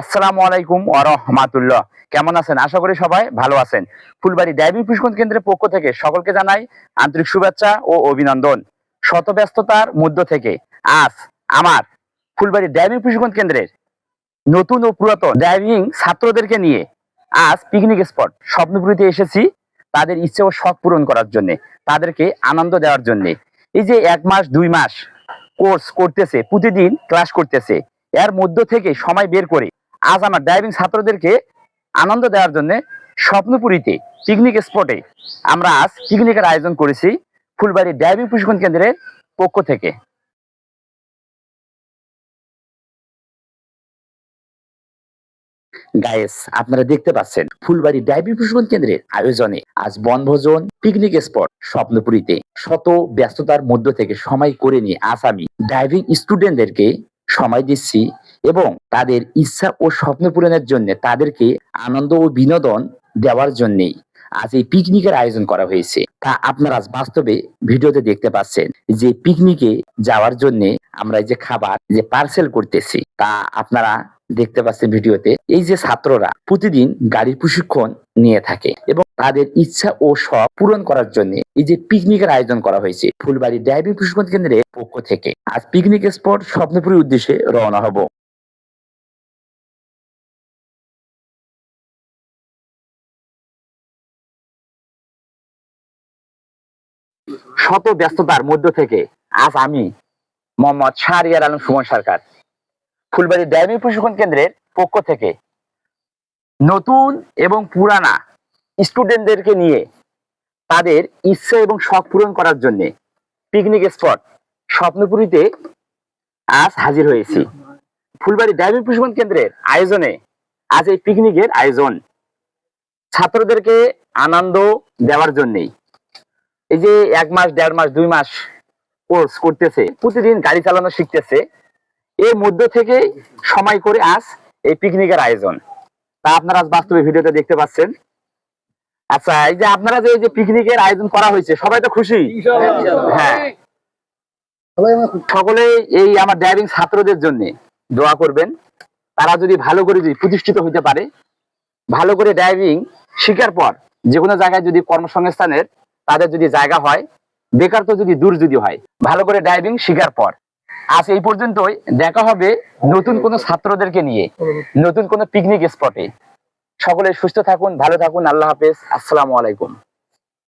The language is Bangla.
আসসালামু আলাইকুম ওয়া কেমন আছেন? আশা করি সবাই ভালো আছেন। ফুলবাড়ি ড্রাইভিং প্রশিক্ষণ কেন্দ্রের পক্ষ থেকে সকলকে জানাই আন্তরিক শুভেচ্ছা ও অভিনন্দন। শত ব্যস্ততার মধ্য থেকে আজ আমার ফুলবাড়ি ড্রাইভিং প্রশিক্ষণ কেন্দ্রের নতুন ও পুরাতন ড্রাইভিং ছাত্রদেরকে নিয়ে আজ পিকনিক স্পট স্বপ্নপুরীতে এসেছি তাদের ইচ্ছে ও শখ পূরণ করার জন্য, তাদেরকে আনন্দ দেওয়ার জন্য। এই যে এক মাস, দুই মাস কোর্স করতেছে, প্রতিদিন ক্লাস করতেছে এর মধ্য থেকে সময় বের করে আজ আমার ড্রাইভিং ছাত্রদেরকে আনন্দ দেওয়ার জন্য স্বপ্নপুরীতে পিকনিক স্পটে আমরা আজ পিকনিকের আয়োজন করেছি ফুলবাড়ি ড্রাইভিং প্রশিক্ষণ কেন্দ্রের পক্ষ থেকে। গায়েস আপনারা দেখতে পাচ্ছেন ফুলবাড়ি ড্রাইভিং প্রশিক্ষণ কেন্দ্রের আয়োজনে আজ বনভোজন পিকনিক স্পট স্বপ্নপুরীতে শত ব্যস্ততার মধ্য থেকে সময় করে নিয়ে আজ আমি ড্রাইভিং স্টুডেন্টদেরকে সময় দিচ্ছি এবং তাদের ইচ্ছা ও স্বপ্ন পূরণের জন্য তাদেরকে আনন্দ ও বিনোদন দেওয়ার জন্যেই আজ এই পিকনিকের আয়োজন করা হয়েছে। তা আপনারা বাস্তবে ভিডিওতে দেখতে পাচ্ছেন যে পিকনিকে যাওয়ার জন্য আমরা যে খাবার যে পার্সেল করতেছি, তা আপনারা দেখতে পাচ্ছেন ভিডিওতে। এই যে ছাত্ররা প্রতিদিন গাড়ির প্রশিক্ষণ নিয়ে থাকে এবং তাদের ইচ্ছা ও শখ পূরণ করার জন্য এই যে পিকনিকের আয়োজন করা হয়েছে ফুলবাড়ি ড্রাইভিং প্রশিক্ষণ কেন্দ্রের পক্ষ থেকে। আজ পিকনিক স্পট স্বপ্নপুরীর উদ্দেশ্যে রওনা হব। শত ব্যস্ততার মধ্য থেকে আজ আমি মোহাম্মদ শাহরিয়ার আলম সুমন সরকার, ফুলবাড়ি ড্রাইভিং প্রশিক্ষণ কেন্দ্রের পক্ষ থেকে। নতুন এবং পুরানা স্টুডেন্টদেরকে নিয়ে তাদের ইচ্ছে এবং শখ পূরণ করার জন্য পিকনিক স্পট স্বপ্নপুরীতে আজ হাজির হয়েছি। ফুলবাড়ি ড্রাইভিং প্রশিক্ষণ কেন্দ্রের আয়োজনে আজ এই পিকনিকের আয়োজন। ছাত্রদেরকে আনন্দ দেওয়ার জন্যই। এই যে এক মাস, দেড় মাস, দুই মাস কোর্স করতেছে, প্রতিদিন গাড়ি চালানো শিখতেছে, এর মধ্য থেকে সময় করে আজ এই পিকনিকের আয়োজন। তা আপনারা আজ বাস্তবে ভিডিওতে দেখতে পাচ্ছেন। আচ্ছা এই যে আপনারা যে এই যে পিকনিকের আয়োজন করা হয়েছে সবাই তো খুশি? হ্যাঁ। সকলে এই আমার ড্রাইভিং ছাত্রদের জন্য দোয়া করবেন। তারা যদি ভালো করে যদি প্রতিষ্ঠিত হইতে পারে ভালো করে ড্রাইভিং শিখার পর যে কোনো জায়গায় যদি কর্মসংস্থানের তাদের যদি জায়গা হয় বেকার তো যদি দূর যদি হয় ভালো করে ড্রাইভিং শিখার পর। আজ এই পর্যন্তই। দেখা হবে নতুন কোনো ছাত্রদেরকে নিয়ে নতুন কোনো পিকনিক স্পটে সকলে সুস্থ থাকুন ভালো থাকুন আল্লাহ হাফেজ। আসসালামু আলাইকুম।